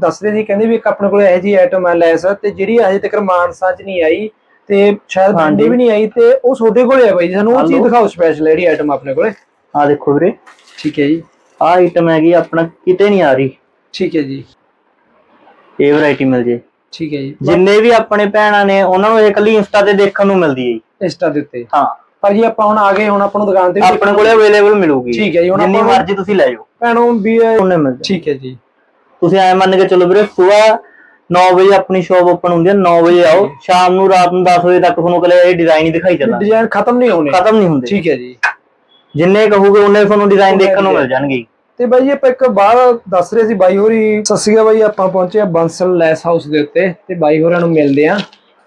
ਦੱਸ ਰਹੇ ਸੀ ਕਹਿੰਦੇ ਵੀ ਇੱਕ ਆਪਣੇ ਕੋਲ ਇਹੋ ਜਿਹੀ ਆਈਟਮ ਹੈ ਲੈਸ ਤੇ ਜਿਹੜੀ ਅਜੇ ਤੱਕ ਮਾਨਸਾ ਚ ਨਹੀਂ ਆਈ ਤੇ ਸ਼ਾਇਦ। ਬੰਦੇ ਵੀ ਨਹੀਂ ਆਈ ਤੇ ਉਹ ਤੁਹਾਡੇ ਕੋਲੇ ਆ ਬਾਈ ਜੀ ਸਾਨੂੰ ਉਹ ਚੀਜ਼। ਦਿਖਾਓ ਸਪੈਸ਼ਲ ਜਿਹੜੀ ਆਈਟਮ ਆਪਣੇ ਕੋਲੇ। ਆ ਦੇਖੋ ਵੀਰੇ। ਠੀਕ ਹੈ ਜੀ। ਆ ਆਈਟਮ ਹੈਗੀ ਆਪਣਾ ਕਿਤੇ ਨਹੀਂ ਆ ਰਹੀ। ਠੀਕ ਹੈ ਜੀ। ਇਹ ਵੈਰਾਈਟੀ ਮਿਲ ਜੇ। ਠੀਕ ਹੈ ਜੀ। ਜਿੰਨੇ ਵੀ ਆਪਣੇ ਭੈਣਾਂ ਨੇ ਉਹਨਾਂ ਨੂੰ ਇਹ ਇਕੱਲੀ ਇੰਸਟਾ ਤੇ ਦੇਖਣ ਨੂੰ ਮਿਲਦੀ ਹੈ ਜੀ। ਇੰਸਟਾ ਦੇ ਉੱਤੇ। ਹਾਂ। ਪਰ ਜੀ ਆਪਾਂ ਹੁਣ ਆ ਗਏ ਹੁਣ ਆਪਾਂ ਨੂੰ ਦੁਕਾਨ ਤੇ ਆਪਣੇ ਕੋਲੇ ਅਵੇਲੇਬਲ ਮਿਲੂਗੀ। ਠੀਕ ਹੈ ਜੀ, ਹੁਣ ਜਿੰਨੀ ਮਰਜ਼ੀ ਤੁਸੀਂ ਲੈ ਜਾਓ। ਭੈਣੋਂ ਵੀ ਉਹਨੇ ਮਿਲ ਠੀਕ ਹੈ ਜੀ। ਤੁਸੀਂ ਐ ਮੰਨ ਕੇ ਚਲੋ ਵੀਰੇ ਸਵੇਰ 9 ਵਜੇ ਆਪਣੀ ਸ਼ਾਪ ਓਪਨ ਹੁੰਦੀ ਹੈ 9 ਵਜੇ ਆਓ ਸ਼ਾਮ ਨੂੰ ਰਾਤ ਨੂੰ 10 ਵਜੇ ਤੱਕ ਤੁਹਾਨੂੰ ਕੋਲੇ ਇਹ ਡਿਜ਼ਾਈਨ ਹੀ ਦਿਖਾਈ ਚੱਲਣਾ ਡਿਜ਼ਾਈਨ ਖਤਮ ਨਹੀਂ ਹੋਣੇ। ਖਤਮ ਨਹੀਂ ਹੁੰਦੇ। ਠੀਕ ਹੈ ਜੀ। ਜਿੰਨੇ ਕਹੋਗੇ ਉਹਨੇ ਤੁਹਾਨੂੰ ਡਿਜ਼ਾਈਨ ਦੇਖਣ ਨੂੰ ਮਿਲ। ਜਾਣਗੇ। ਤੇ ਬਾਈ ਆਪਾਂ ਇੱਕ ਬਾਹਰ ਦੱਸ ਰਹੇ ਸੀ ਬਾਈ ਹੋਰੀ ਅਕਾਲ ਬਾਈ ਆਪਾਂ ਪਹੁੰਚੇ ਆ ਬੰਸਲ ਲੈਸ ਹਾਊਸ ਦੇ ਉੱਤੇ ਤੇ ਬਾਈ ਹੋਰਾਂ ਨੂੰ ਮਿਲਦੇ ਆ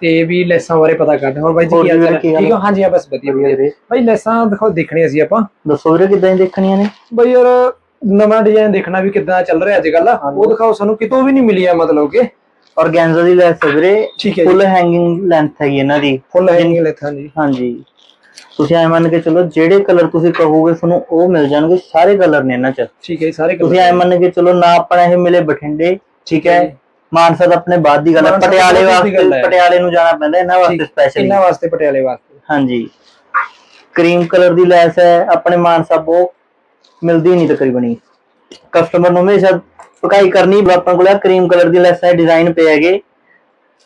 ਤੇ ਵੀ ਲੈਸਾਂ ਬਾਰੇ ਪਤਾ ਕਰਦੇ ਹਾਂ। ਹੋਰ ਬਾਈ ਜੀ ਕੀ ਹਾਲ ਠੀਕ ਹੋ? ਹਾਂਜੀ ਆ ਬਸ ਵਧੀਆ ਬਾਈ ਲੈਸਾਂ ਦਿਖਾਓ ਦੇਖਣੀਆਂ ਸੀ ਆਪਾਂ। ਦੱਸੋ ਵੀਰੇ ਕਿੱਦਾਂ ਦੇਖਣੀਆਂ ਨੇ? ਬਾਈ ਯਾਰ ਨਵਾਂ ਡਿਜ਼ਾਈਨ ਦੇਖਣਾ ਵੀ ਕਿੱਦਾਂ ਚੱਲ ਰਿਹਾ ਅੱਜ ਕੱਲ ਉਹ ਦਿਖਾਓ ਸਾਨੂੰ ਕਿਤੋਂ ਵੀ ਨਹੀਂ ਮਿਲੀ ਆ ਮਤਲਬ ਕਿ। ਔਰਗੈਂਜ਼ਾ ਦੀ ਲੈਸ ਹੈ ਵੀਰੇ ਠੀਕ ਹੈ ਜੀ। ਫੁੱਲ ਹੈਂਗਿੰਗ ਲੈਂਥ ਹੈਗੀ ਇਹਨਾਂ ਦੀ। ਫੁੱਲ ਹੈਂਗਿੰਗ ਲੈਸਾਂ ਜੀ ਹਾਂਜੀ। ਤੁਸੀਂ ਐ ਮੰਨ ਕੇ ਚਲੋ ਜਿਹੜੇ ਕਲਰ ਤੁਸੀਂ ਕਹੋਗੇ ਤੁਹਾਨੂੰ ਉਹ ਮਿਲ ਜਾਣਗੇ ਸਾਰੇ ਕਲਰ ਨੇ ਇਹਨਾਂ ਚ। ਠੀਕ ਹੈ ਜੀ ਸਾਰੇ ਤੁਸੀਂ ਐ ਮੰਨ ਕੇ ਚਲੋ ਨਾ ਆਪਣਾ ਇਹ ਮਿਲੇ ਬਠਿੰਡੇ ਠੀਕ ਹੈ ਮਾਨਸਾ ਤਾਂ ਆਪਣੇ ਬਾਅਦ ਦੀ ਗੱਲ ਹੈ ਮਾਨਸਾ ਤਾਂ ਪਟਿਆਲੇ ਬਾਅਦ ਦੀ ਗੱਲ ਵਾਸਤੇ ਹੈ। ਪਟਿਆਲੇ ਨੂੰ ਜਾਣਾ ਪੈਂਦਾ ਇਹਨਾਂ ਵਾਸਤੇ ਸਪੈਸ਼ਲੀ ਇਹਨਾਂ ਵਾਸਤੇ ਪਟਿਆਲੇ ਵਾਸਤੇ। ਹਾਂਜੀ। ਕਰੀਮ ਕਲਰ ਦੀ ਲੈਸ ਹੈ ਆਪਣੇ ਮਾਨਸਾ ਬਹੁਤ ਮਿਲਦੀ ਨਹੀਂ ਤਕਰੀਬਨ ਹੀ ਕਸਟਮਰ ਨੂੰ ਹਮੇਸ਼ਾ ਪਕਾਈ ਕਰਨੀ ਆਪਾਂ ਕੋਲ ਕਰੀਮ ਕਲਰ ਦੀ ਲੈਸ ਹੈ ਡਿਜ਼ਾਈਨ ਪਏ ਹੈਗੇ।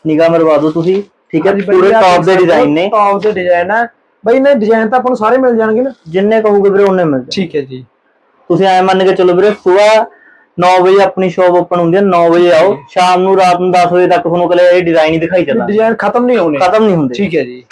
ਨਿਗਾਹ ਮਰਵਾ ਦਿਓ ਤੁਸੀਂ ਠੀਕ ਹੈ? ਪੂਰੇ ਟੌਪ ਦੇ ਡਿਜ਼ਾਈਨ ਨੇ। ਟੌਪ ਦੇ ਡਿਜ਼ਾਈਨ ਹੈ ਬਾਈ ਨੇ ਡਿਜ਼ਾਈਨ ਤਾਂ ਆਪਾਂ ਨੂੰ ਸਾਰੇ ਮਿਲ ਜਾਣਗੇ ਨਾ। ਜਿੰਨੇ ਕਹੋਗੇ ਵੀਰੇ ਉਹਨੇ ਮਿਲ ਠੀਕ ਹੈ ਜੀ। ਤੁਸੀਂ ਐ ਮੰਨ ਕੇ ਚਲੋ ਵੀਰੇ ਸਵੇਰ 9 ਵਜੇ ਆਪਣੀ ਸ਼ਾਪ ਓਪਨ ਹੁੰਦੀ ਹੈ 9 ਵਜੇ ਆਓ। ਸ਼ਾਮ ਨੂੰ ਰਾਤ ਨੂੰ 10 ਵਜੇ ਤੱਕ ਤੁਹਾਨੂੰ ਕੋਲੇ ਇਹ ਡਿਜ਼ਾਈਨ ਹੀ ਦਿਖਾਈ ਚੱਲਣਾ ਡਿਜ਼ਾਈਨ ਖਤਮ ਨਹੀਂ ਹੋਣੇ। ਖਤਮ ਨਹੀਂ ਹੁੰਦੇ। ਠੀਕ ਹੈ ਜੀ।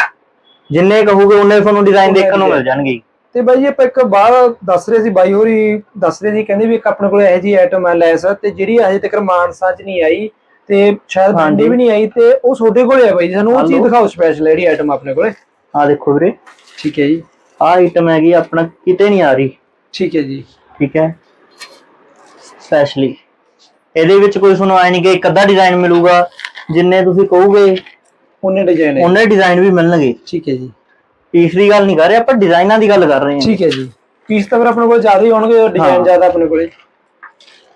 ਜਿੰਨੇ ਕਹੋਗੇ ਉਹਨੇ ਤੁਹਾਨੂੰ ਡਿਜ਼ਾਈਨ ਦੇਖਣ ਨੂੰ ਮਿਲ। ਜਾਣਗੇ। ਤੇ ਬਾਈ ਜੀ ਆਪਾਂ ਇੱਕ ਬਾਹਰ ਦੱਸ ਰਹੇ ਸੀ ਬਾਈ ਹੋਰੀ ਦੱਸ ਰਹੇ ਸੀ ਕਹਿੰਦੇ ਵੀ ਇੱਕ ਆਪਣੇ ਕੋਲ ਇਹੋ ਜਿਹੀ ਆਈਟਮ ਹੈ ਲੈਸ ਤੇ ਜਿਹੜੀ ਅਜੇ ਤੱਕ ਮਾਨਸਾ ਚ ਨਹੀਂ ਆਈ ਤੇ ਸ਼ਾਇਦ। ਬੰਦੇ ਵੀ ਨਹੀਂ ਆਈ ਤੇ ਉਹ ਤੁਹਾਡੇ ਕੋਲੇ ਆ ਬਾਈ ਜੀ। ਸਾਨੂੰ ਉਹ ਚੀਜ਼। ਦਿਖਾਓ ਸਪੈਸ਼ਲ ਜਿਹੜੀ ਆਈਟਮ ਆਪਣੇ ਕੋਲੇ। ਆ ਦੇਖੋ ਵੀਰੇ। ਠੀਕ ਹੈ ਜੀ। ਆ ਆਈਟਮ ਹੈਗੀ ਆਪਣਾ ਕਿਤੇ ਨਹੀਂ ਆ ਰਹੀ। ਠੀਕ ਹੈ ਜੀ। ਠੀਕ ਹੈ। ਸਪੈਸ਼ਲੀ ਇਹਦੇ ਵਿੱਚ ਕੋਈ ਤੁਹਾਨੂੰ ਆਏ ਨਹੀਂ ਕਿ ਇੱਕ ਅੱਧਾ ਡਿਜ਼ਾਈਨ ਮਿਲੂਗਾ ਜਿੰਨੇ ਤੁਸੀਂ ਕਹੋਗੇ ਉਹਨੇ ਡਿਜ਼ਾਈਨ ਹੈ। ਉਹਨੇ ਡਿਜ਼ਾਈਨ ਵੀ ਮਿਲਣਗੇ। ਠੀਕ ਹੈ ਜੀ। ਪੀਸ ਦੀ ਗੱਲ ਨਹੀਂ ਕਰ ਰਹੇ ਆਪਾਂ ਡਿਜ਼ਾਈਨਾਂ ਦੀ ਗੱਲ ਕਰ ਰਹੇ ਹਾਂ ਠੀਕ ਹੈ ਜੀ ਪੀਸ ਤਾਂ ਫਿਰ ਆਪਣੇ ਕੋਲ ਜ਼ਿਆਦਾ ਹੀ ਹੋਣਗੇ ਡਿਜ਼ਾਈਨ। ਜ਼ਿਆਦਾ ਆਪਣੇ ਕੋਲੇ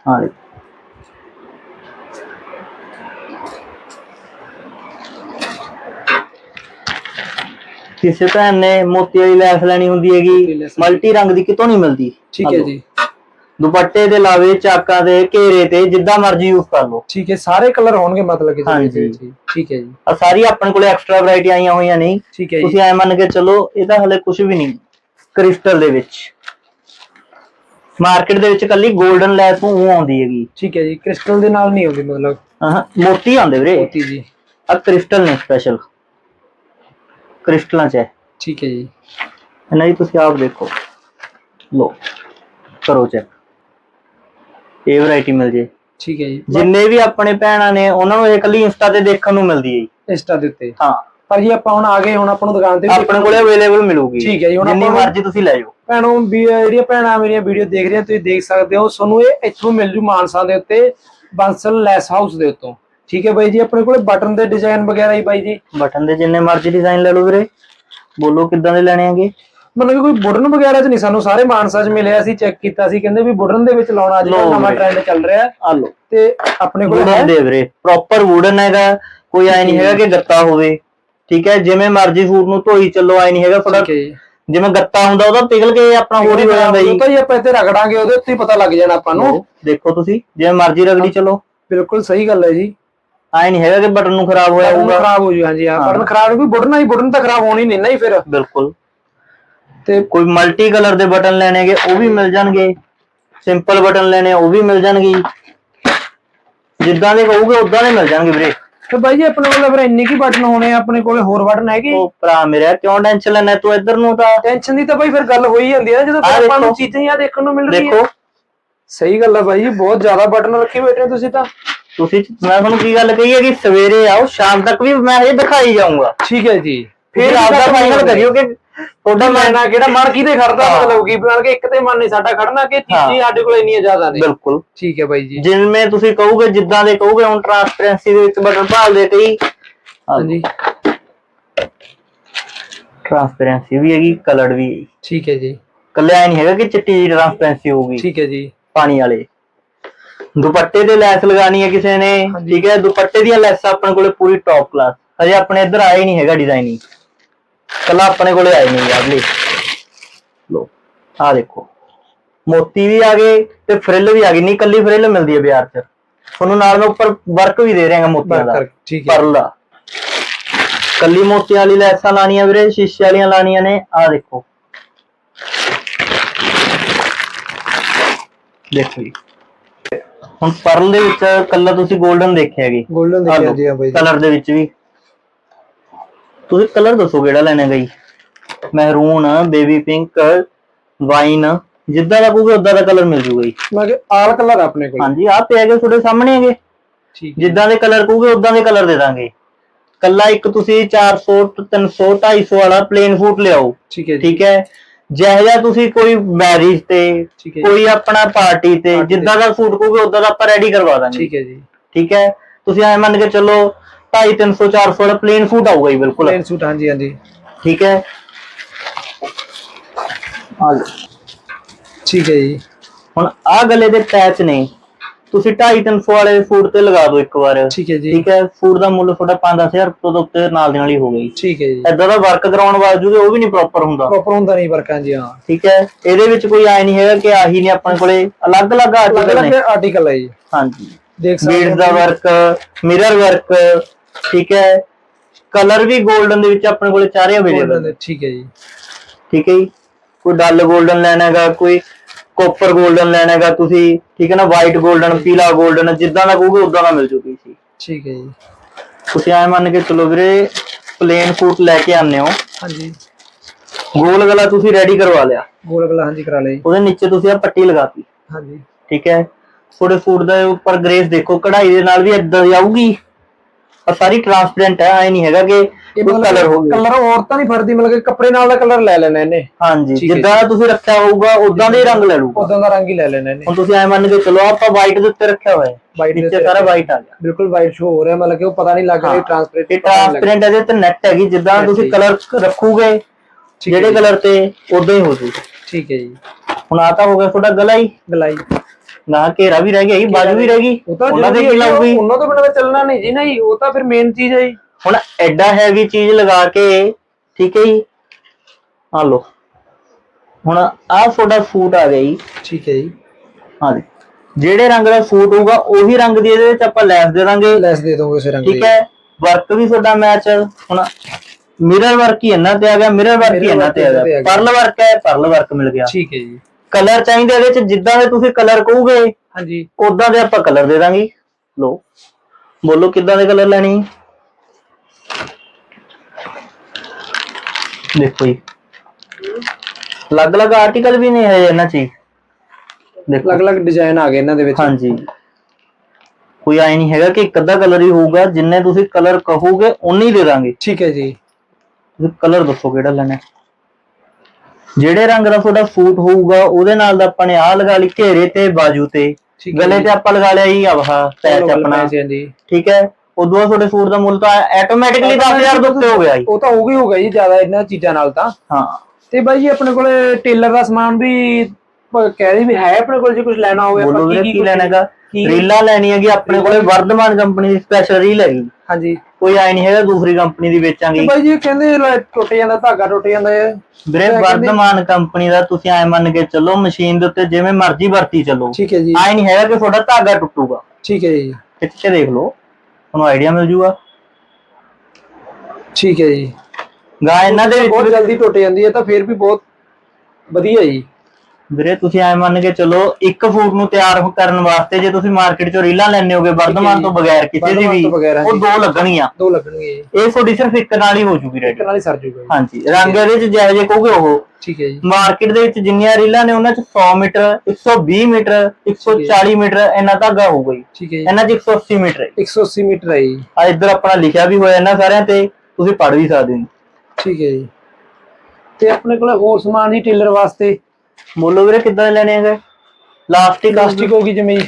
ਹਾਂ ਦੇਖੋ। ਕਿਸੇ ਭੈਣ ਨੇ ਮੋਤੀ ਵਾਲੀ ਲੈਸ ਲੈਣੀ ਹੁੰਦੀ ਹੈਗੀ। ਮਲਟੀ ਰੰਗ ਦੀ ਕਿਤੋਂ ਨਹੀਂ ਮਿਲਦੀ ਠੀਕ ਹੈ ਜੀ ਦੁਪੱਟੇ ਦੇ ਲਾਵੇ ਚਾਕਾਂ ਦੇ ਘੇਰੇ ਤੇ ਜਿੱਦਾਂ ਮਰਜ਼ੀ ਯੂਜ਼ ਕਰ ਲਓ। ਠੀਕ ਹੈ ਸਾਰੇ ਕਲਰ ਹੋਣਗੇ ਮਤਲਬ ਕਿ ਹਾਂਜੀ। ਹੀ। ਠੀਕ ਹੈ ਜੀ। ਆ ਸਾਰੀ ਆਪਣੇ ਕੋਲੇ ਐਕਸਟਰਾ ਵੈਰਾਈਟੀ ਆਈਆਂ ਹੋਈਆਂ ਨਹੀਂ ਠੀਕ ਹੈ ਜੀ। ਤੁਸੀਂ ਐ ਮੰਨ ਕੇ ਚਲੋ ਇਹ ਤਾਂ ਹਲੇ ਕੁਝ ਵੀ ਨਹੀਂ। ਕ੍ਰਿਸਟਲ ਦੇ ਵਿੱਚ। ਮਾਰਕੀਟ ਦੇ ਵਿੱਚ ਕੱਲੀ 골ਡਨ ਲੈਸ ਉਹ ਆਉਂਦੀ ਹੈਗੀ। ਠੀਕ ਹੈ ਜੀ ਕ੍ਰਿਸਟਲ ਦੇ ਨਾਲ ਨਹੀਂ ਆਉਂਦੀ ਮਤਲਬ। ਹਾਂ ਮੋਤੀ ਆਉਂਦੇ ਵੀਰੇ। ਮੋਤੀ ਜੀ। ਆ ਕ੍ਰਿਸਟਲ ਨੇ ਸਪੈਸ਼ਲ ਕ੍ਰਿਸਟਲਾਂ ਚ ਹੈ। ਠੀਕ ਹੈ ਜੀ। ਦੀ ਤੁਸੀਂ ਆਪ ਦੇਖੋ। ਲੋ ਕਰੋ ਚੈੱਕ ਇਹ ਵੈਰਾਈਟੀ ਮਿਲ ਜੇ। ਠੀਕ ਹੈ ਜੀ। ਜਿੰਨੇ ਵੀ ਆਪਣੇ ਭੈਣਾਂ ਨੇ ਉਹਨਾਂ ਨੂੰ ਇਹ ਇਕੱਲੀ ਇੰਸਟਾ ਤੇ ਦੇਖਣ ਨੂੰ ਮਿਲਦੀ ਹੈ ਜੀ। ਇੰਸਟਾ ਦੇ ਉੱਤੇ। ਹਾਂ। ਪਰ ਜੀ ਆਪਾਂ ਹੁਣ ਆ ਗਏ ਹੁਣ ਆਪਾਂ ਨੂੰ ਦੁਕਾਨ ਤੇ ਵੀ ਆਪਣੇ ਕੋਲੇ ਅਵੇਲੇਬਲ ਮਿਲੂਗੀ। ਠੀਕ ਹੈ ਜੀ, ਹੁਣ ਜਿੰਨੀ ਮਰਜ਼ੀ ਤੁਸੀਂ ਲੈ ਜਾਓ। ਭੈਣੋ ਜਿਹੜੀਆਂ ਭੈਣਾਂ ਮੇਰੀਆਂ ਵੀਡੀਓ ਦੇਖ ਰਹੀਆਂ ਤੁਸੀਂ ਦੇਖ ਸਕਦੇ ਹੋ ਤੁਹਾਨੂੰ ਇਹ ਇੱਥੋਂ ਮਿਲ ਜੂ ਮਾਨਸਾ ਦੇ ਉੱਤੇ ਬੰਸਲ ਲੈਸ ਹਾਊਸ ਦੇ ਉੱਤੋਂ। ਠੀਕ ਹੈ ਬਾਈ ਜੀ ਆਪਣੇ ਕੋਲੇ ਬਟਨ ਦੇ ਡਿਜ਼ਾਈਨ ਵਗੈਰਾ ਹੀ ਬਾਈ ਜੀ। ਬਟਨ ਦੇ ਜਿੰਨੇ ਮਰਜ਼ੀ ਡਿਜ਼ਾਈਨ ਲੈ ਲਓ ਵੀਰੇ। ਬੋਲੋ ਕਿੱਦਾਂ ਦੇ ਲੈਣੇ ਹੈਗੇ। ਮਤਲਬ ਕਿ ਕੋਈ ਬੁੜਨ ਵਗੈਰਾ ਚ ਨਹੀਂ ਸਾਨੂੰ ਸਾਰੇ ਮਾਨਸਾ ਚ ਮਿਲਿਆ ਸੀ ਚੈੱਕ ਕੀਤਾ ਸੀ ਕਹਿੰਦੇ ਵੀ ਬੁੜਨ ਦੇ ਵਿੱਚ ਲਾਉਣਾ ਅੱਜ ਕੱਲ੍ਹ ਲਓ ਨਵਾਂ ਵੀਰੇ। ਟ੍ਰੈਂਡ ਚੱਲ ਰਿਹਾ। ਹੈ ਆ ਤੇ ਆਪਣੇ ਕੋਲ ਵੁਡਨ ਦੇ ਵੀਰੇ ਪ੍ਰੋਪਰ ਵੁਡਨ ਹੈਗਾ ਕੋਈ ਐ ਨਹੀਂ ਹੈਗਾ ਕਿ ਗੱਤਾ ਹੋਵੇ। ਠੀਕ ਹੈ ਜਿਵੇਂ ਮਰਜ਼ੀ ਸੂਟ ਨੂੰ ਧੋਈ ਚੱਲੋ ਐ ਨਹੀਂ ਹੈਗਾ ਥੋੜਾ ਠੀਕ ਹੈ ਜੀ। ਜਿਵੇਂ ਗੱਤਾ ਹੁੰਦਾ ਉਹਦਾ ਪਿਘਲ ਕੇ ਆਪਣਾ ਹੋਰ ਹੀ ਹੋ ਜਾਂਦਾ ਜੀ। ਉਹ ਤਾਂ ਜੀ ਆਪਾਂ ਇੱਥੇ ਰਗੜਾਂਗੇ ਉਹਦੇ ਉੱਤੇ ਹੀ ਪਤਾ ਲੱਗ ਜਾਣਾ ਆਪਾਂ ਨੂੰ। ਦੇਖੋ ਤੁਸੀਂ ਜਿਵੇਂ ਮਰਜ਼ੀ ਰਗੜੀ ਚਲੋ। ਬਿਲਕੁਲ ਸਹੀ ਗੱਲ ਹੈ ਜੀ। ਐ ਨਹੀਂ ਹੈਗਾ ਕਿ ਬਟਨ ਨੂੰ ਖਰਾਬ ਹੋਇਆ ਬਟਨ ਹੋਊਗਾ। ਖਰਾਬ ਹੋ ਜੂ ਹਾਂਜੀ ਹਾਂ ਹਾਂ। ਬਟਨ ਖਰਾਬ ਵੀ ਬਟਨ ਹੀ ਬਟਨ ਤਾਂ ਖਰਾਬ ਹੋਣੀ ਨਹੀਂ ਨਾ ਹੀ ਫਿਰ। ਬਿਲਕੁਲ। ਤੇ ਕੋਈ ਮਲਟੀ ਕਲਰ ਦੇ ਬਟਨ ਲੈਣੇਗੇ ਉਹ ਵੀ ਮਿਲ ਜਾਣਗੇ। ਸਿੰਪਲ ਬਟਨ ਲੈਣੇ ਉਹ ਵੀ ਮਿਲ ਜਾਣਗੇ। ਜਿੱਦਾਂ ਦੇ ਕਹੋਗੇ ਉਦਾਂ ਦੇ ਮਿਲ ਜਾਣਗੇ ਵੀਰੇ। ਤੇ ਬਾਈ ਜੀ ਆਪਣੇ ਕੋਲ ਫਿਰ ਇੰਨੇ ਕੀ ਬਟਨ ਹੋਣੇ ਆ ਆਪਣੇ ਕੋਲੇ ਹੋਰ ਬਟਨ ਹੈਗੇ? ਉਹ ਭਰਾ ਮੇਰਾ ਕਿਉਂ ਟੈਨਸ਼ਨ ਲੈਣਾ ਤੂੰ ਇੱਧਰ ਨੂੰ ਤਾਂ? ਟੈਨਸ਼ਨ ਦੀ ਤਾਂ ਬਾਈ ਫਿਰ ਗੱਲ ਹੋਈ ਜਾਂਦੀ ਹੈ ਜਦੋਂ ਫਿਰ ਆਪਾਂ ਨੂੰ। ਚੀਜ਼ਾਂ ਹੀ ਆ ਦੇਖਣ ਨੂੰ ਮਿਲ ਰਹੀਆਂ ਦੇਖੋ। ਸਹੀ ਗੱਲ ਹੈ ਬਾਈ ਜੀ ਬਹੁਤ ਜ਼ਿਆਦਾ ਬਟਨ ਰੱਖੇ ਬੈਠੇ ਹੋ ਤੁਸੀਂ ਤਾਂ। ਤੁਸੀਂ ਮੈਂ ਤੁਹਾਨੂੰ ਕੀ ਗੱਲ ਕਹੀ ਹੈ ਕਿ ਸਵੇਰੇ ਆਓ ਸ਼ਾਮ ਤੱਕ ਵੀ ਮੈਂ ਇਹ ਦਿਖਾਈ ਜਾਊਂਗਾ। ਠੀਕ ਹੈ ਜੀ। ਫਿਰ ਆਪਦਾ ਫਾਈਨਲ ਕਰਿਓ ਕਿ ਤੁਹਾਡਾ ਮੈਂ ਮੈਂ ਨਾ ਕਿਹੜਾ ਮਨ ਕਿਹਦੇ ਖੜਦਾ। ਮਤਲਬ ਕੀ ਬਣ ਕੇ ਇੱਕ ਤੇ ਮਨ ਨਹੀਂ ਸਾਡਾ ਖੜਨਾ ਕਿ। ਚੀਜ਼ਾਂ ਸਾਡੇ ਕੋਲ ਇੰਨੀਆਂ ਜ਼ਿਆਦਾ ਨੇ। ਬਿਲਕੁਲ। ਠੀਕ ਹੈ ਬਾਈ ਜੀ। ਜਿਵੇਂ ਤੁਸੀਂ ਕਹੋਗੇ ਜਿੱਦਾਂ ਦੇ ਕਹੋਗੇ ਹੁਣ ਟ੍ਰਾਂਸਪੇਰੈਂਸੀ ਦੇ ਵਿੱਚ ਬਟਨ ਭਾਲਦੇ ਕਈ। ਹਾਂਜੀ। ਟ੍ਰਾਂਸਪੇਰੈਂਸੀ ਵੀ ਹੈਗੀ ਕਲਰਡ ਵੀ। ਠੀਕ ਹੈ ਜੀ। ਕੱਲਿਆ ਨਹੀਂ ਹੈਗਾ ਕਿ ਚਿੱਟੀ ਟ੍ਰਾਂਸਪੇਰੈਂਸੀ ਹੋਊਗੀ। ਠੀਕ ਹੈ ਜੀ। ਪਾਣੀ ਵਾਲੇ। ਦੁਪੱਟੇ ਤੇ ਲੈਸ ਲਗਾਣੀ ਹੈ ਕਿਸੇ ਨੇ। ਠੀਕ ਹੈ ਦੁਪੱਟੇ ਦੀਆਂ ਲੈਸਾਂ ਆਪਣੇ ਕੋਲੇ ਪੂਰੀ ਟੌਪ ਕਲਾਸ ਹਜੇ ਆਪਣੇ ਇੱਧਰ ਆਏ ਨਹੀਂ ਹੈਗਾ ਡਿਜ਼ਾਈਨਿੰਗ ਕੱਲਾ ਆਪਣੇ ਕੋਲੇ ਆਏ ਨਹੀਂ ਯਾਰ ਲੋ ਆ ਦੇਖੋ। ਮੋਤੀ ਵੀ ਆ ਗਏ ਤੇ ਫਰਿੱਲ ਵੀ ਆ ਗਈ ਨਹੀਂ ਕੱਲੀ ਫਰਿੱਲ ਮਿਲਦੀ ਹੈ ਬਾਜ਼ਾਰ 'ਚ। ਤੁਹਾਨੂੰ ਨਾਲ ਮੈਂ ਉੱਪਰ ਵਰਕ ਵੀ ਦੇ ਰਿਹਾਗਾ ਮੋਤੀਆਂ ਦਾ। ਠੀਕ ਹੈ। ਪਰਲ। ਦਾ ਕੱਲੀ ਮੋਤੀਆਂ ਵਾਲੀ ਲੈਸਾਂ ਲਾਣੀਆਂ ਵੀਰੇ ਸ਼ੀਸ਼ੇ ਵਾਲੀਆਂ ਲਾਣੀਆਂ ਨੇ। ਆ ਦੇਖੋ। ਦੇਖੋ ਜੀ ਹੁਣ ਪਰਲ ਦੇ ਵਿੱਚ ਕਲਰ ਤੁਸੀਂ 골ਡਨ ਦੇਖਿਆ ਹੈਗੇ 골ਡਨ ਦੇਖਿਆ ਜੀ ਹਾਂ ਬਾਈ ਜੀ। ਕਲਰ ਦੇ ਵਿੱਚ ਵੀ। ਤੁਸੀਂ ਕਲਰ ਦੱਸੋ ਕਿਹੜਾ ਲੈਣਾ ਹੈ ਜੀ? ਮਹਿਰੂਨ ਬੇਬੀ ਪਿੰਕ ਵਾਈਨ ਜਿੱਦਾਂ ਦਾ ਕਹੋਗੇ ਉਦਾਂ ਦਾ ਕਲਰ ਮਿਲ ਜੂਗਾ ਜੀ। ਮੈਂ ਕਿ ਆਲ ਕਲਰ ਆਪਣੇ ਕੋਲ। ਹਾਂਜੀ ਆਹ ਹੈਗੇ ਤੁਹਾਡੇ ਸਾਹਮਣੇ ਹੈਗੇ। ਠੀਕ ਜਿੱਦਾਂ ਦੇ ਕਲਰ ਕਹੋਗੇ ਉਦਾਂ ਦੇ ਕਲਰ ਦੇ ਦਾਂਗੇ। ਕੱਲਾ ਇੱਕ ਤੁਸੀਂ 400 300 250 ਵਾਲਾ ਪਲੇਨ ਫੂਟ ਲਿਆਓ। ਠੀਕ ਹੈ ਠੀਕ ਹੈ? ਜਿਹੋ ਜਿਹਾ ਤੁਸੀਂ ਕੋਈ ਮੈਰਿਜ ਤੇ। ਕੋਈ ਆਪਣਾ ਪਾਰਟੀ ਤੇ। ਜਿੱਦਾਂ ਦਾ ਸੂਟ ਕਹੋਗੇ ਉਦਾਂ ਦਾ ਆਪਾਂ ਰੈਡੀ ਕਰਵਾ ਦਾਂਗੇ। ਠੀਕ ਹੈ ਜੀ। ਠੀਕ ਹੈ? ਤੁਸੀਂ ਐ ਮੰਨ ਕੇ ਚੱਲੋ 250 300 400 ਵਾਲਾ ਪਲੇਨ ਫੂਟ ਆਊਗਾ ਜੀ ਬਿਲਕੁਲ। ਪਲੇਨ ਸੂਟ ਹਾਂਜੀ ਹਾਂਜੀ। ਠੀਕ ਹੈ। ਆ ਲਓ। ਠੀਕ ਹੈ ਜੀ। ਹੁਣ ਆ ਗਲੇ ਦੇ ਪੈਚ ਨੇ। ਤੁਸੀਂ 250 300 ਵਾਲੇ ਸੂਟ ਤੇ ਲਗਾ ਦਿਓ ਇੱਕ ਵਾਰ। ਠੀਕ ਹੈ ਜੀ। ਠੀਕ ਹੈ। ਸੂਟ ਦਾ ਮੁੱਲ ਤੁਹਾਡਾ 5-10000 ਤੋਂ ਦੇ ਉੱਤੇ ਨਾਲ ਦੇ ਨਾਲ ਹੀ ਹੋ ਗਈ ਠੀਕ ਹੈ ਜੀ। ਐਦਾਂ ਦਾ ਵਰਕ ਕਰਾਉਣ ਵਾਜੂਗੇ ਉਹ ਵੀ ਨਹੀਂ ਪ੍ਰੋਪਰ ਹੁੰਦਾ। ਪ੍ਰੋਪਰ ਹੁੰਦਾ ਨਹੀਂ ਵਰਕ ਹਾਂਜੀ ਹਾਂ। ਠੀਕ ਹੈ। ਇਹਦੇ ਵਿੱਚ ਕੋਈ ਆਏ ਨਹੀਂ ਹੈਗਾ ਕਿ ਆਹੀ ਨਹੀਂ ਆਪਣੇ ਕੋਲੇ ਅਲੱਗ-ਅਲੱਗ ਅਲੱਗ ਆਰਟੀਕਲ ਨੇ ਆਰਟੀਕਲ ਹੈ ਜੀ। ਹਾਂਜੀ। ਦੇਖ ਸਕਦੇ ਬੀਡਸ ਹੋ ਦਾ ਵਰਕ ਮਿਰਰ ਵਰਕ ਠੀਕ ਹੈ। ਕਲਰ ਵੀ 골ਡਨ ਦੇ ਵਿੱਚ ਆਪਣੇ ਕੋਲੇ ਚਾਰੇ ਅਵੇਲੇਬਲ ਨੇ। ਠੀਕ ਹੈ ਜੀ। ਠੀਕ ਹੈ ਜੀ। ਕੋਈ ਡਲ 골ਡਨ ਲੈਣਾ ਹੈਗਾ ਕੋਈ ਕਾਪਰ 골ਡਨ ਲੈਣਾ ਹੈਗਾ ਤੁਸੀਂ ਠੀਕ ਹੈ ਨਾ ਵਾਈਟ 골ਡਨ ਪੀਲਾ 골ਡਨ ਜਿੱਦਾਂ ਦਾ ਕਹੋਗੇ ਉਦਾਂ ਦਾ ਮਿਲ ਜੂਗੀ ਸੀ ਠੀਕ ਹੈ ਜੀ। ਤੁਸੀਂ ਐ ਮੰਨ ਕੇ ਚਲੋ ਵੀਰੇ ਪਲੇਨ ਕੋਟ ਲੈ ਕੇ ਆਨੇ ਹੋ। ਹਾਂਜੀ। ਗੋਲ ਗਲਾ ਤੁਸੀਂ ਰੈਡੀ ਕਰਵਾ ਲਿਆ। ਗੋਲ ਗਲਾ ਹਾਂਜੀ ਕਰਾ ਲਿਆ ਉਹਦੇ ਨੀਚੇ ਤੁਸੀਂ ਆ ਪੱਟੀ ਲਗਾਤੀ। ਹਾਂਜੀ। ਠੀਕ ਹੈ। ਥੋੜੇ ਫੂਡ ਦਾ ਉੱਪਰ ਗ੍ਰੇਸ ਦੇਖੋ ਕਢਾਈ ਦੇ ਨਾਲ ਵੀ ਇਦਾਂ ਦੀ ਆਊਗੀ। ਆ ਸਾਰੀ ਟਰਾਂਸਪੇਰੈਂਟ ਹੈ ਐ ਨਹੀਂ ਹੈਗਾ ਕਿ ਕੋਈ ਕਲਰ ਹੋ ਗਿਆ ਕਲਰ ਔਰਤਾਂ ਨਹੀਂ ਫਰਦੀ ਮਤਲਬ ਕਿ ਕੱਪੜੇ ਨਾਲ ਦਾ ਕਲਰ ਲੈ ਲੈਣਾ ਇਹਨੇ। ਹਾਂਜੀ ਜਿੱਦਾਂ ਤੁਸੀਂ ਰੱਖਿਆ ਹੋਊਗਾ ਉਦਾਂ ਦਾ ਰੰਗ ਲੈ ਲੂਗਾ ਉਦਾਂ ਦਾ ਰੰਗ ਹੀ ਲੈ ਲੈਣਾ ਇਹਨੇ। ਹੁਣ ਤੁਸੀਂ ਐ ਮੰਨ ਕੇ ਚਲੋ ਆਪਾਂ ਵਾਈਟ ਦੇ ਉੱਤੇ ਰੱਖਿਆ ਹੋਇਆ ਹੈ। ਦੇ ਨੀਚੇ ਸਾਰਾ। ਵਾਈਟ ਆ ਗਿਆ। ਬਿਲਕੁਲ ਵਾਈਟ ਸ਼ੋ ਹੋ ਰਿਹਾ ਮਤਲਬ ਕਿ ਉਹ ਪਤਾ ਨਹੀਂ ਲੱਗ ਰਿਹਾ। ਟ੍ਰਾਂਸਪੇਰੈਂਟ ਇਹ ਟਰਾਂਸਪੇਰੈਂਟ ਇਹਦੇ ਤੇ ਨੈਟ ਹੈਗੀ ਜਿੱਦਾਂ ਤੁਸੀਂ। ਕਲਰ ਰੱਖੋਗੇ ਜਿਹੜੇ। ਕਲਰ ਤੇ ਉਦਾਂ ਹੀ ਹੋ ਜੂਗਾ। ਠੀਕ ਹੈ ਜੀ। ਹੁਣ ਆ ਤਾਂ ਹੋ ਗਿਆ ਤੁਹਾਡਾ ਗਲਾ ਹੀ ਗਲਾਈ। ਨਾ ਘੇਰਾ ਵੀ ਰਹਿ ਗਿਆ ਜੀ ਬਾਜੂ ਵੀ ਰਹਿ ਗਈ ਉਹ ਤਾਂ ਉਹਨਾਂ ਦੇ ਜ਼ਰੂਰੀ ਕੀ ਹੈ ਜੀ, ਲਾਊਗੀ ਉਹਨਾਂ ਤੋਂ ਬਿਨਾਂ ਤਾਂ ਚੱਲਣਾ ਨਹੀਂ ਜੀ ਨਹੀਂ ਉਹ ਤਾਂ ਫਿਰ ਮੇਨ ਚੀਜ਼ ਹੈ ਜੀ। ਹੁਣ ਐਡਾ ਹੈਵੀ ਚੀਜ਼ ਲਗਾ ਕੇ ਠੀਕ ਹੈ ਜੀ ਆ ਲੋ ਹੁਣ ਆਹ ਤੁਹਾਡਾ ਸੂਟ ਆ ਗਿਆ ਜੀ। ਠੀਕ ਹੈ ਜੀ। ਹਾਂ ਜੀ। ਜਿਹੜੇ ਰੰਗ ਦਾ ਸੂਟ ਹੋਊਗਾ ਉਹੀ ਰੰਗ ਦੀ ਇਹਦੇ ਵਿੱਚ ਆਪਾਂ ਲੈਸ ਦੇ ਦਾਂਗੇ। ਲੈਸ ਦੇ ਦੋਗੇ ਉਸੇ ਰੰਗ ਠੀਕ ਹੈ ਵਰਕ ਵੀ ਤੁਹਾਡਾ ਮੈਚ ਹੁਣ ਮਿਰਰ ਵਰਕ ਹੀ ਇਹਨਾਂ ਤੇ ਆ ਗਿਆ ਮਿਰਰ ਵਰਕ ਹੀ Mirror ਇਹਨਾਂ work ਤੇ ਆ ਇਹਨਾਂ ਤੇ ਗਿਆ ਆ ਗਿਆ। ਪਰਲ ਵਰਕ ਹੈ ਪਰਲ ਵਰਕ ਮਿਲ ਗਿਆ। ਠੀਕ ਹੈ ਜੀ। ਕਲਰ ਚਾਹੀਦੇ ਇਹਦੇ ਵਿੱਚ ਜਿੱਦਾਂ ਦੇ ਤੁਸੀਂ ਕਲਰ ਕਹੋਗੇ ਹਾਂਜੀ। ਉਦਾਂ ਦੇ ਆਪਾਂ ਕਲਰ ਦੇ ਦਾਂਗੇ। ਲੋ ਬੋਲੋ ਕਿੱਦਾਂ ਦੇ ਕਲਰ ਲੈਣੀ? ਦੇਖੋ ਜੀ। ਅਲੱਗ-ਅਲੱਗ ਆਰਟੀਕਲ ਵੀ ਨੇ ਹੈ ਇਹਨਾਂ ਚ। ਦੇਖੋ। ਅਲੱਗ-ਅਲੱਗ ਡਿਜ਼ਾਈਨ ਆ ਗਏ ਇਹਨਾਂ ਦੇ ਵਿੱਚ। ਹਾਂਜੀ। ਕੋਈ ਆਈ ਨਹੀਂ ਹੈਗਾ ਕਿ ਇੱਕ ਅੱਧਾ ਕਲਰ ਹੀ ਹੋਊਗਾ ਜਿੰਨੇ ਤੁਸੀਂ ਕਲਰ ਕਹੋਗੇ ਉਨੇ ਹੀ ਦੇ ਦਾਂਗੇ। ਠੀਕ ਹੈ ਜੀ। ਤੁਸੀਂ ਕਲਰ ਦੱਸੋ ਕਿਹੜਾ ਲੈਣਾ ਹੈ। ਜਿਹੜੇ ਰੰਗ ਦਾ ਤੁਹਾਡਾ ਸੂਟ ਹੋਊਗਾ ਉਹਦੇ ਨਾਲ ਦਾ ਆਪਾਂ ਨੇ ਆਹ ਲਗਾ ਲਈ ਘੇਰੇ ਤੇ ਬਾਜੂ ਤੇ। ਠੀਕ ਹੈ ਗਲੇ ਜੀ। ਤੇ ਆਪਾਂ ਲਗਾ ਲਿਆ ਜੀ ਆਹ ਪੈਚ ਆਪਣਾ। ਜੀ ਠੀਕ ਹੈ? ਉਦੋਂ ਬਾਅਦ ਤੁਹਾਡੇ ਸੂਟ ਦਾ ਮੁੱਲ ਤਾਂ ਆਟੋਮੈਟਿਕਲੀ 10000 ਦੇ ਉੱਤੇ ਹੋ ਗਿਆ ਜੀ। ਉਹ ਤਾਂ ਹੋ ਗਈ ਹੋ ਗਈ ਜ਼ਿਆਦਾ ਇਹਨਾਂ ਚੀਜ਼ਾਂ ਨਾਲ ਤਾਂ। ਹਾਂ। ਤੇ ਬਾਈ ਜੀ ਆਪਣੇ ਕੋਲੇ ਟੇਲਰ ਦਾ ਸਮਾਨ ਵੀ ਕਹਿ ਰਹੀ ਵੀ ਹੈ ਆਪਣੇ ਕੋਲ ਜੇ ਕੁਝ ਲੈਣਾ ਹੋਵੇ ਬੋਲੋ ਵੀਰੇ ਕੀ ਲੈਣਾ ਹੈਗਾ? ਰੀਲਾਂ ਲੈਣੀ ਹੈਗੀ ਆਪਣੇ ਕੋਲੇ ਵਰਧਮਾਨ ਕੰਪਨੀ ਦੀ ਸਪੈਸ਼ਲ ਰੀਲ ਹੈਗੀ। ਹਾਂਜੀ। ਕੋਈ ਆਈ ਨਹੀਂ ਹੈਗਾ ਦੂਸਰੀ ਕੰਪਨੀ ਦੀ ਵੇਚਾਂਗੇ। ਬਾਈ ਜੀ ਕਹਿੰਦੇ ਟੁੱਟ ਜਾਂਦਾ ਧਾਗਾ ਟੁੱਟ ਜਾਂਦਾ ਹੈ ਵੀਰੇ? ਵਰਧਮਾਨ ਕੰਪਨੀ ਦਾ ਤੁਸੀਂ ਐ ਮੰਨ ਕੇ ਚੱਲੋ ਮਸ਼ੀਨ ਦੇ ਉੱਤੇ ਜਿਵੇਂ ਮਰਜ਼ੀ ਵਰਤੀ ਚੱਲੋ। ਠੀਕ ਹੈ ਜੀ। ਆਈ ਨਹੀਂ ਹੈਗਾ ਕਿ ਤੁਹਾਡਾ ਧਾਗਾ ਟੁੱਟੂਗਾ। ਠੀਕ ਹੈ ਜੀ। ਪਿੱਛੇ ਦੇਖ ਲਓ ਤੁਹਾਨੂੰ ਆਈਡੀਆ ਮਿਲ ਜੂਗਾ। ਠੀਕ ਹੈ ਜੀ। ਗਾ ਇਹਨਾਂ ਦੇ ਵਿੱਚ ਬਹੁਤ ਜਲਦੀ ਟੁੱਟ ਜਾਂਦੀ ਹੈ ਤਾਂ ਫਿਰ ਵੀ ਬਹੁਤ ਵਧੀਆ ਜੀ। ਵੀਰੇ ਤੁਸੀਂ ਐ ਮੰਨ ਕੇ ਚੱਲੋ ਇੱਕ ਫੂਟ ਨੂੰ ਤਿਆਰ ਕਰਨ ਵਾਸਤੇ ਜੇ ਤੁਸੀਂ ਮਾਰਕੀਟ ਚੋਂ ਰੀਲਾਂ ਲੈਣੇ ਹੋਗੇ ਵਰਧਮਾਨ ਤੋਂ ਬਗੈਰ ਕਿਸੇ ਦੀ ਵੀ ਉਹ। ਦੋ ਲੱਗਣਗੀਆਂ। ਦੋ ਲੱਗਣਗੇ ਇਹ ਤੁਹਾਡੀ ਸਿਰਫ ਇੱਕ ਨਾਲ ਹੀ ਹੋ ਜੂਗੀ ਰੈਡੀ ਇੱਕ ਨਾਲ ਹੀ ਸਰ ਜੂਗਾ ਹਾਂਜੀ ਰੰਗ ਇਹਦੇ ਚ ਜਿਹੋ ਜਿਹੇ ਕਹੋਗੇ ਉਹ। ਠੀਕ ਹੈ ਜੀ। ਮਾਰਕੀਟ ਦੇ ਵਿੱਚ ਜਿੰਨੀਆਂ ਰੀਲਾਂ ਨੇ ਉਹਨਾਂ ਚ 100 ਮੀਟਰ 120 ਮੀਟਰ 140 ਮੀਟਰ ਇੰਨਾ ਧਾਗਾ ਹੋਊਗਾ ਜੀ। ਠੀਕ ਹੈ ਇਹਨਾਂ ਚ 180 ਮੀਟਰ ਹੈ 180 ਮੀਟਰ ਹੈ ਜੀ। ਆ ਇੱਧਰ ਆਪਣਾ ਲਿਖਿਆ ਵੀ ਹੋਇਆ ਇਹਨਾਂ ਸਾਰਿਆਂ ਤੇ ਤੁਸੀਂ ਪੜ੍ਹ ਵੀ ਸਕਦੇ ਹੋ। ਠੀਕ ਹੈ ਜੀ। ਤੇ ਆਪਣੇ ਕੋਲ ਹੋਰ ਸਮਾਨ ਜੀ ਟੇਲਰ ਵਾਸਤੇ? ਬੋਲੋ ਵੀਰੇ ਕਿੱਦਾਂ ਦੇ ਲੈਣੇ ਹੈਗੇ? ਲਾਸਟਿਕ ਪਲਾਸਟਿਕ ਹੋ ਗਈ ਜਿਵੇਂ ਜੀ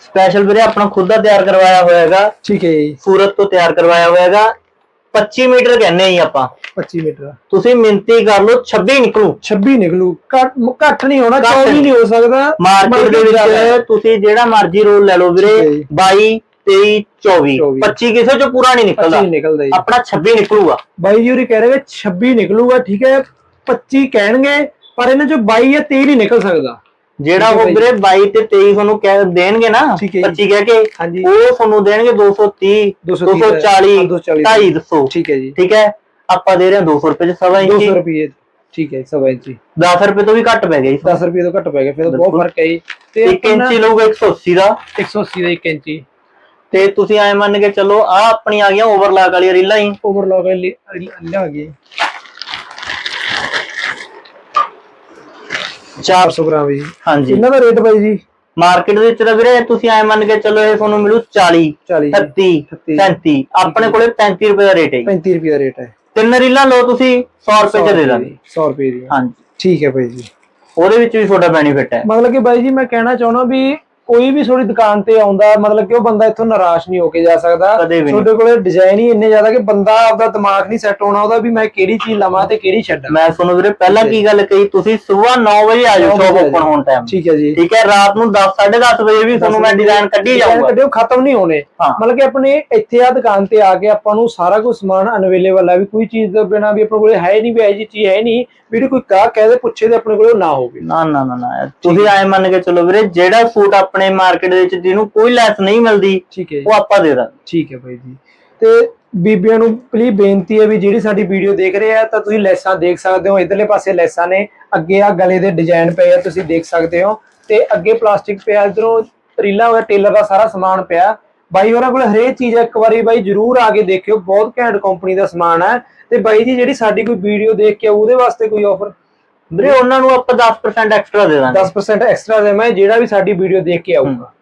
ਸਪੈਸ਼ਲ ਵੀਰੇ ਆਪਣਾ ਖੁਦ ਦਾ ਤਿਆਰ ਕਰਵਾਇਆ ਹੋਇਆ ਹੈਗਾ। ਠੀਕ ਹੈ ਜੀ। ਸੂਰਤ ਤੋਂ ਤਿਆਰ ਕਰਵਾਇਆ ਹੋਇਆ ਹੈਗਾ। 25 ਮੀਟਰ ਕਹਿੰਨੇ ਜੀ ਆਪਾਂ। 25 ਮੀਟਰ। ਤੁਸੀਂ ਮਿੰਤੀ ਕਰ ਲਓ 26 ਨਿਕਲੂ। 26 ਨਿਕਲੂ। ਘੱਟ ਘੱਟ ਨਹੀਂ ਹੋਣਾ ਘੱਟ 24 ਨਹੀਂ। ਹੋ ਸਕਦਾ। ਮਾਰਕੀਟ ਦੇ ਹੈ। ਵਿੱਚ ਤੁਸੀਂ ਜਿਹੜਾ ਮਰਜ਼ੀ ਰੋਲ ਲੈ ਲਓ ਵੀਰੇ। ਠੀਕ ਹੈ ਜੀ। 22 23 24 24 25 ਕਿਸੇ ਚੋਂ ਪੂਰਾ ਨਹੀਂ 25 ਨਿਕਲਦਾ। ਆਪਣਾ 26 ਨਿਕਲੂਗਾ। ਬਾਈ ਜੀ ਉਰੀ ਕਹਿ ਰਹੇ ਨੇ 26 ਨਿਕਲੂਗਾ ਠੀਕ ਹੈ 25 ਕਹਿਣਗੇ ਪਰ ਇਹਨਾਂ ਚੋਂ 22 ਜਾਂ 23 ਨਹੀਂ ਨਿਕਲ ਸਕਦਾ। ਜਿਹੜਾ ਉਹ। ਵੀਰੇ 22 ਤੇ 23 ਤੁਹਾਨੂੰ ਕਹਿ ਦੇਣਗੇ ਨਾ ਠੀਕ ਹੈ ਜੀ। 25 ਕਹਿ ਕੇ ਉਹ ਤੁਹਾਨੂੰ ਦੇਣਗੇ 230 230 240 240 250 ਦੱਸੋ। ਠੀਕ ਹੈ ਜੀ। ਠੀਕ ਹੈ? ਆਪਾਂ ਦੇ ਰਹੇ ਹਾਂ 200 ਰੁਪਏ ਚ ਸਵਾ 200 ਇੰਚੀ ਰੁਪਏ ਠੀਕ ਹੈ ਸਵਾ ਇੰਚੀ। 10 ਰੁਪਏ ਤੋਂ ਵੀ ਘੱਟ ਪੈ ਗਿਆ ਜੀ। 10 ਰੁਪਏ ਤੋਂ ਘੱਟ ਪੈ ਗਿਆ ਫਿਰ ਤਾਂ ਬਹੁਤ। ਫ਼ਰਕ ਹੈ ਜੀ। ਤੇ 1 ਇੰਚੀ ਲਊਗਾ 180 ਦਾ। 180 ਦਾ 1 ਇੰਚੀ। ਤੇ ਤੁਸੀਂ ਐ ਮੰਨ ਕੇ ਚੱਲੋ ਆ ਆਪਣੀ ਆ ਗਈਆਂ ਓਵਰਲਾਕ ਵਾਲੀਆਂ ਰੀਲਾਂ ਹੀ ਓਵਰਲੌਕ ਲਿਆ ਗਈ 400 ਗ੍ਰਾਮ ਜੀ। ਹਾਂਜੀ। ਇਹਨਾਂ ਦਾ ਰੇਟ ਬਾਈ ਜੀ? ਮਾਰਕੀਟ ਦੇ ਵਿੱਚ ਤਾਂ ਵੀਰੇ ਤੁਸੀਂ ਐ ਮੰਨ ਕੇ ਚੱਲੋ ਇਹ ਤੁਹਾਨੂੰ ਮਿਲੂ 40 40 36 36, 37 ਆਪਣੇ ਕੋਲੇ 35 ਰੁਪਏ ਦਾ ਰੇਟ ਹੈ ਜੀ। 35 ਰੁਪਏ ਦਾ ਰੇਟ ਹੈ। ਤਿੰਨ ਰੀਲਾਂ ਲਓ ਤੁਸੀਂ 100 ਰੁਪਏ ਚ ਦੇ ਦਾਂਗੇ। 100 ਰੁਪਏ ਦੀ। ਹਾਂਜੀ। ਠੀਕ ਹੈ ਬਾਈ ਜੀ। ਉਹਦੇ ਵਿੱਚ ਵੀ ਤੁਹਾਡਾ ਬੈਨੀਫਿਟ ਹੈ। ਮਤਲਬ ਕਿ ਬਾਈ ਜੀ ਮੈਂ ਕਹਿਣਾ ਚਾਹੁੰਦਾ ਵੀ ਕੋਈ ਵੀ ਤੁਹਾਡੀ ਦੁਕਾਨ ਤੇ ਆਉਂਦਾ ਮਤਲਬ ਕਿ ਉਹ ਬੰਦਾ ਇੱਥੋਂ ਨਿਰਾਸ਼ ਨਹੀਂ ਹੋ ਕੇ ਜਾ ਸਕਦਾ। ਤੁਹਾਡੇ ਕੋਲੇ ਡਿਜ਼ਾਈਨ ਹੀ ਇੰਨੇ ਜ਼ਿਆਦਾ ਕਿ ਬੰਦਾ ਆਪਦਾ ਦਿਮਾਗ ਨਹੀਂ ਸੈੱਟ ਹੋਣਾ ਉਹਦਾ ਵੀ ਮੈਂ ਕਿਹੜੀ ਚੀਜ਼ ਲਵਾਂ ਤੇ ਕਿਹੜੀ ਛੱਡਾਂ। ਮੈਂ ਤੁਹਾਨੂੰ ਵੀਰੇ ਪਹਿਲਾਂ ਕੀ ਗੱਲ ਕਹੀ ਤੁਸੀਂ ਸਵੇਰ 9 ਵਜੇ ਆ ਜਾਓ ਸ਼ੋਪ ਓਪਨ। ਹੋਣ ਟਾਈਮ ਠੀਕ ਹੈ ਜੀ। ਠੀਕ ਹੈ ਰਾਤ ਨੂੰ 10 10:30 ਵਜੇ ਵੀ ਤੁਹਾਨੂੰ ਮੈਂ ਡਿਜ਼ਾਈਨ ਕੱਢੀ ਜਾਊਂਗਾ। ਕੱਢਿਓ ਖਤਮ ਨਹੀਂ ਹੋਣੇ। ਮਤਲਬ ਕਿ ਆਪਣੇ ਇੱਥੇ ਆ ਦੁਕਾਨ ਤੇ ਆ ਕੇ ਆਪਾਂ ਨੂੰ ਸਾਰਾ ਕੁਝ ਸਮਾਨ ਅਨਅਵੇਲੇਬਲ ਹੈ ਵੀ ਕੋਈ ਚੀਜ਼ ਦੇ ਬਿਨਾ ਵੀ ਆਪਣੇ ਕੋਲੇ ਹੈ ਨਹੀਂ ਵੀ ਇਹ ਜੀ ਚੀਜ਼ ਹੈ ਨਹੀਂ ਵੀ ਜਿਹੜੀ ਕੋਈ ਕਾ ਕਹਦੇ ਪੁੱਛੇ ਤੇ ਆਪਣੇ ਕੋਲੇ ਨਾ ਹੋਵੇ। ਨਾ ਨਾ ਨਾ ਤੁਸੀਂ ਐ ਮੰਨ ਕੇ ਚੱਲੋ ਵੀਰੇ ਜਿਹੜਾ ਸੂਟ ਆਪਣੇ ਮਾਰਕੀਟ ਦੇ ਵਿੱਚ ਜਿਹਨੂੰ ਕੋਈ ਲੈਸ ਨਹੀਂ ਮਿਲਦੀ ਠੀਕ ਹੈ ਜੀ। ਉਹ ਆਪਾਂ ਦੇ ਦਾਂਗੇ। ਠੀਕ ਹੈ ਬਾਈ ਜੀ। ਤੇ ਬੀਬੀਆਂ ਨੂੰ ਪਲੀਜ਼ ਬੇਨਤੀ ਹੈ ਵੀ ਜਿਹੜੀ ਸਾਡੀ ਵੀਡੀਓ ਦੇਖ ਰਹੇ ਆ ਤਾਂ ਤੁਸੀਂ ਲੈਸਾਂ ਦੇਖ ਸਕਦੇ ਹੋ ਇਧਰਲੇ ਪਾਸੇ ਲੈਸਾਂ ਨੇ ਅੱਗੇ ਆ ਗਲੇ ਦੇ ਡਿਜ਼ਾਈਨ ਪਏ ਆ ਤੁਸੀਂ ਦੇਖ ਸਕਦੇ ਹੋ। ਤੇ ਅੱਗੇ ਪਲਾਸਟਿਕ ਪਿਆ ਇਧਰੋਂ ਰੀਲਾ ਹੋਇਆ ਟੇਲਰ ਦਾ ਸਾਰਾ ਸਮਾਨ ਪਿਆ। ਬਾਈ ਹੋਰਾਂ ਕੋਲ ਹਰੇਕ ਚੀਜ਼ ਇੱਕ ਵਾਰੀ ਬਾਈ ਜਰੂਰ ਆ ਕੇ ਦੇਖਿਓ ਬਹੁਤ ਘੈਂਟ ਕੰਪਨੀ ਦਾ ਸਮਾਨ ਹੈ ਤੇ ਬਾਈ ਜੀ ਜਿਹੜੀ ਸਾਡੀ ਕੋਈ ਵੀਡੀਓ ਦੇਖ ਕੇ ਆਊ, ਉਹਦੇ ਵਾਸਤੇ ਕੋਈ ਆਫਰ ਵੀਰੇ, ਉਹਨਾਂ ਨੂੰ ਆਪਾਂ 10% ਐਕਸਟਰਾ ਦੇ ਦਾਂਗੇ। 10% ਐਕਸਟਰਾ ਦੇ ਮੈਂ ਜਿਹੜਾ ਵੀ ਸਾਡੀ ਵੀਡੀਓ ਦੇਖ ਕੇ ਆਊਗਾ।